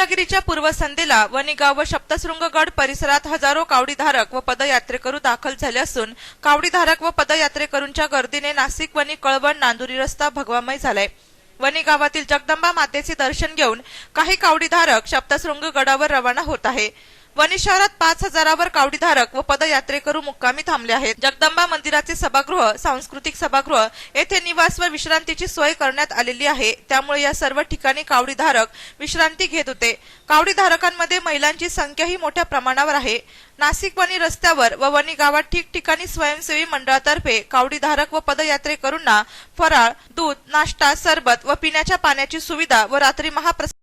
कोजागिरीच्या पूर्वसंध्येला वणीगाव व सप्तशृंगगड परिसरात हजारो कावडीधारक व पदयात्रेकरू दाखल झाले असून कावडीधारक व पदयात्रेकरूंच्या गर्दीने नाशिक वनी कळवण नांदुरी रस्ता भगवामय झालाय. वनी गावातील जगदंबा मातेचे दर्शन घेऊन काही कावडीधारक सप्तशृंग गडावर रवाना होत आहे. वणी शहरात पाच हजारावर कावडीधारक व पदयात्रेकरू मुक्कामी थांबले आहेत. जगदंबा मंदिराचे सभागृह सांस्कृतिक सभागृह येथे निवास व विश्रांतीची सोय करण्यात आलेली आहे. त्यामुळे या सर्व ठिकाणी कावडीधारक विश्रांती घेत होते. कावडीधारकांमध्ये महिलांची संख्याही मोठ्या प्रमाणावर आहे. नाशिक वणी रस्त्यावर व वणी गावात ठिकठिकाणी स्वयंसेवी मंडळातर्फे कावडीधारक व पदयात्रेकरूंना फराळ दूध नाश्ता सरबत व पिण्याच्या पाण्याची सुविधा व रात्री महाप्रसाद